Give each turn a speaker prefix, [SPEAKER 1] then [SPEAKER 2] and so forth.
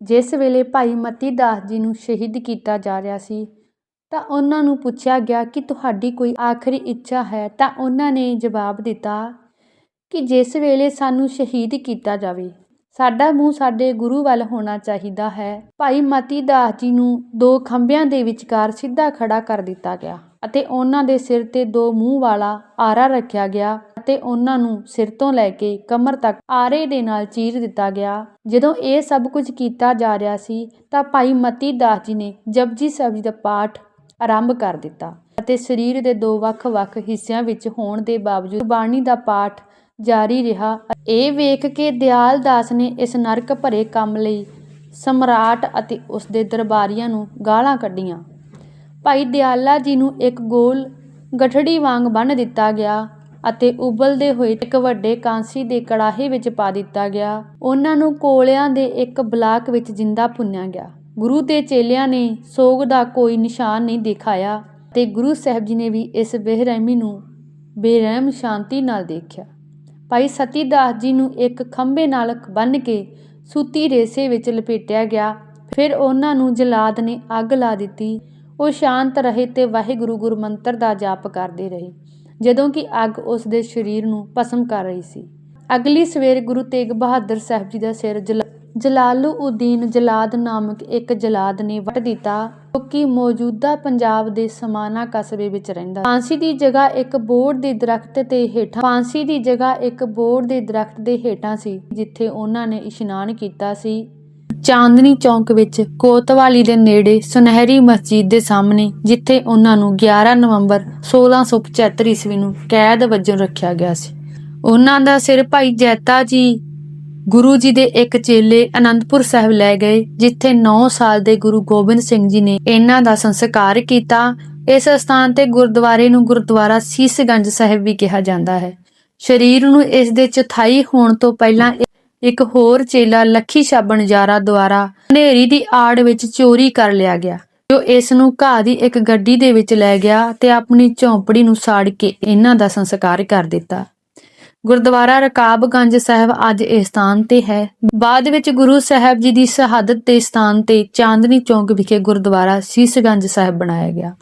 [SPEAKER 1] ਜਿਸ ਵੇਲੇ ਭਾਈ ਮਤੀ ਦਾਸ ਜੀ ਨੂੰ ਸ਼ਹੀਦ ਕੀਤਾ ਜਾ ਰਿਹਾ ਸੀ, ਤਾਂ ਉਹਨਾਂ ਨੂੰ ਪੁੱਛਿਆ ਗਿਆ ਕਿ ਤੁਹਾਡੀ ਕੋਈ ਆਖਰੀ ਇੱਛਾ ਹੈ, ਤਾਂ ਉਹਨਾਂ ਨੇ ਜਵਾਬ ਦਿੱਤਾ ਕਿ ਜਿਸ ਵੇਲੇ ਸਾਨੂੰ ਸ਼ਹੀਦ ਕੀਤਾ ਜਾਵੇ, ਸਾਡਾ ਮੂੰਹ ਸਾਡੇ ਗੁਰੂ ਵੱਲ ਹੋਣਾ ਚਾਹੀਦਾ ਹੈ। ਭਾਈ ਮਤੀ ਦਾਸ ਜੀ ਨੂੰ ਦੋ ਖੰਭਿਆਂ ਦੇ ਵਿਚਕਾਰ ਸਿੱਧਾ ਖੜਾ ਕਰ ਦਿੱਤਾ ਗਿਆ ਅਤੇ ਉਹਨਾਂ ਦੇ ਸਿਰ ਤੇ ਦੋ ਮੂੰਹ ਵਾਲਾ ਆਰਾ ਰੱਖਿਆ ਗਿਆ। ਅਤੇ ਉਹਨਾਂ ਨੂੰ ਸਿਰ ਤੋਂ ਲੈ ਕੇ ਕਮਰ ਤੱਕ ਆਰੇ ਦੇ ਨਾਲ ਚੀਰ ਦਿੱਤਾ ਗਿਆ। ਜਦੋਂ ਇਹ ਸਭ ਕੁਝ ਕੀਤਾ ਜਾ ਰਿਹਾ ਸੀ, ਤਾਂ ਭਾਈ ਮਤੀ ਦਾਸ ਜੀ ਨੇ ਜਪਜੀ ਸਾਹਿਬ ਜੀ ਦਾ ਪਾਠ ਆਰੰਭ ਕਰ ਦਿੱਤਾ ਅਤੇ ਸਰੀਰ ਦੇ ਦੋ ਵੱਖ-ਵੱਖ ਹਿੱਸਿਆਂ ਵਿੱਚ ਹੋਣ ਦੇ ਬਾਵਜੂਦ ਬਾਣੀ ਦਾ ਪਾਠ ਜਾਰੀ ਰਿਹਾ। ਇਹ ਵੇਖ ਕੇ ਦਿਆਲ ਦਾਸ ਨੇ ਇਸ ਨਰਕ ਭਰੇ ਕੰਮ ਲਈ ਸਮਰਾਟ ਅਤੇ ਉਸ ਦੇ ਦਰਬਾਰੀਆਂ ਨੂੰ ਗਾਲਾਂ ਕੱਢੀਆਂ। ਭਾਈ ਦਿਆਲਾ ਜੀ ਨੂੰ ਇੱਕ ਗੋਲ ਗਠੜੀ ਵਾਂਗ ਬੰਨ੍ਹ ਦਿੱਤਾ ਗਿਆ। ਅਤੇ ਉਬਲਦੇ ਹੋਏ ਇੱਕ ਵੱਡੇ ਕਾਂਸੀ ਦੇ ਕੜਾਹੇ ਵਿੱਚ ਪਾ ਦਿੱਤਾ ਗਿਆ। ਉਹਨਾਂ ਨੂੰ ਕੋਲਿਆਂ ਦੇ ਇੱਕ ਬਲਾਕ ਵਿੱਚ ਜਿੰਦਾ ਭੁੰਨਿਆ ਗਿਆ। ਗੁਰੂ ਦੇ ਚੇਲਿਆਂ ਨੇ ਸੋਗ ਦਾ ਕੋਈ ਨਿਸ਼ਾਨ ਨਹੀਂ ਦਿਖਾਇਆ ਤੇ ਗੁਰੂ ਸਾਹਿਬ ਜੀ ਨੇ ਵੀ ਇਸ ਬੇਰਹਿਮੀ ਨੂੰ ਬੇਰਹਿਮ ਸ਼ਾਂਤੀ ਨਾਲ ਦੇਖਿਆ। ਭਾਈ ਸਤੀ ਦਾਸ ਜੀ ਨੂੰ ਇੱਕ ਖੰਭੇ ਨਾਲ ਬੰਨ੍ਹ ਕੇ ਸੂਤੀ ਰੇਸੇ ਵਿੱਚ ਲਪੇਟਿਆ ਗਿਆ। ਫਿਰ ਉਹਨਾਂ ਨੂੰ ਜਲਾਦ ਨੇ ਅੱਗ ਲਾ ਦਿੱਤੀ। ਉਹ ਸ਼ਾਂਤ ਰਹੇ ਤੇ ਵਾਹਿਗੁਰੂ ਗੁਰੂ ਮੰਤਰ ਦਾ ਜਾਪ ਕਰਦੇ ਰਹੇ। ਜਦੋਂ ਕਿ ਅੱਗ ਉਸ ਦੇ ਸਰੀਰ ਨੂੰ ਭਸਮ ਕਰ ਰਹੀ ਸੀ। ਅਗਲੀ ਸਵੇਰ ਗੁਰੂ ਤੇਗ ਬਹਾਦਰ ਸਾਹਿਬ ਜੀ ਦਾ ਸਿਰ ਜਲਾ ਜਲਾਦ ਨਾਮਕ ਇੱਕ ਜਲਾਦ ਨੇ ਵੱਟ ਦਿੱਤਾ, ਜੋ ਕਿ ਮੌਜੂਦਾ ਪੰਜਾਬ ਦੇ ਸਮਾਨਾ ਕਸਬੇ ਵਿੱਚ ਰਹਿੰਦਾ। ਫਾਂਸੀ ਦੀ ਜਗ੍ਹਾ ਇੱਕ ਬੋੜ ਦੇ ਦਰਖਤ ਤੇ ਹੇਠਾਂ ਫਾਂਸੀ ਦੀ ਜਗ੍ਹਾ ਇੱਕ ਬੋੜ ਦੇ ਦਰਖਤ ਦੇ ਹੇਠਾਂ ਸੀ, ਜਿੱਥੇ ਉਹਨਾਂ ਨੇ ਇਸ਼ਨਾਨ ਕੀਤਾ ਸੀ। ਚਾਂਦਨੀ ਚੌਂਕ ਵਿੱਚ ਕੋਤਵਾਲੀ ਦੇ ਨੇੜੇ ਸੁਨਹਿਰੀ ਮਸਜਿਦ ਦੇ ਸਾਹਮਣੇ, ਜਿੱਥੇ ਉਹਨਾਂ ਨੂੰ 11 ਨਵੰਬਰ 1675 ਈਸਵੀ ਨੂੰ ਕੈਦ ਵਜੋਂ ਰੱਖਿਆ ਗਿਆ ਸੀ। ਉਹਨਾਂ ਦਾ ਸਿਰ ਭਾਈ ਜੈਤਾ ਜੀ, ਗੁਰੂ ਜੀ ਦੇ ਇੱਕ ਚੇਲੇ ਅਨੰਦਪੁਰ ਸਾਹਿਬ ਲੈ ਗਏ, ਜਿੱਥੇ 9 ਸਾਲ ਦੇ ਗੁਰੂ ਗੋਬਿੰਦ ਸਿੰਘ ਜੀ ਨੇ ਇਹਨਾਂ ਦਾ ਸੰਸਕਾਰ ਕੀਤਾ। ਇਸ ਸਥਾਨ ਤੇ ਗੁਰਦੁਆਰੇ ਨੂੰ ਗੁਰਦੁਆਰਾ ਸੀਸਗੰਜ ਸਾਹਿਬ ਵੀ ਕਿਹਾ ਜਾਂਦਾ ਹੈ। ਸਰੀਰ ਨੂੰ ਇਸ ਦੇ ਚਥਾਈ ਹੋਣ ਤੋਂ ਪਹਿਲਾਂ ਇੱਕ ਹੋਰ ਚੇਲਾ ਲੱਖੀ ਛਾਬਣ ਜਾਰਾ ਦੁਆਰਾ ਹਨੇਰੀ ਦੀ ਆੜ ਵਿੱਚ ਚੋਰੀ ਕਰ ਲਿਆ ਗਿਆ ਜੋ ਇਸ ਨੂੰ ਘਾਹ ਦੀ ਇੱਕ ਗੱਡੀ ਦੇ ਵਿੱਚ ਲੈ ਗਿਆ ਤੇ ਆਪਣੀ ਝੌਂਪੜੀ ਨੂੰ ਸਾੜ ਕੇ ਇਹਨਾਂ ਦਾ ਸੰਸਕਾਰ ਕਰ ਦਿੱਤਾ। ਗੁਰਦੁਆਰਾ ਰਕਾਬਗੰਜ ਸਾਹਿਬ ਅੱਜ ਇਸ ਸਥਾਨ ਤੇ ਹੈ। ਬਾਅਦ ਵਿੱਚ ਗੁਰੂ ਸਾਹਿਬ ਜੀ ਦੀ ਸ਼ਹਾਦਤ ਦੇ ਸਥਾਨ ਤੇ ਚਾਂਦਨੀ ਚੌਂਕ ਵਿਖੇ ਗੁਰਦੁਆਰਾ ਸੀਸਗੰਜ ਸਾਹਿਬ ਬਣਾਇਆ ਗਿਆ।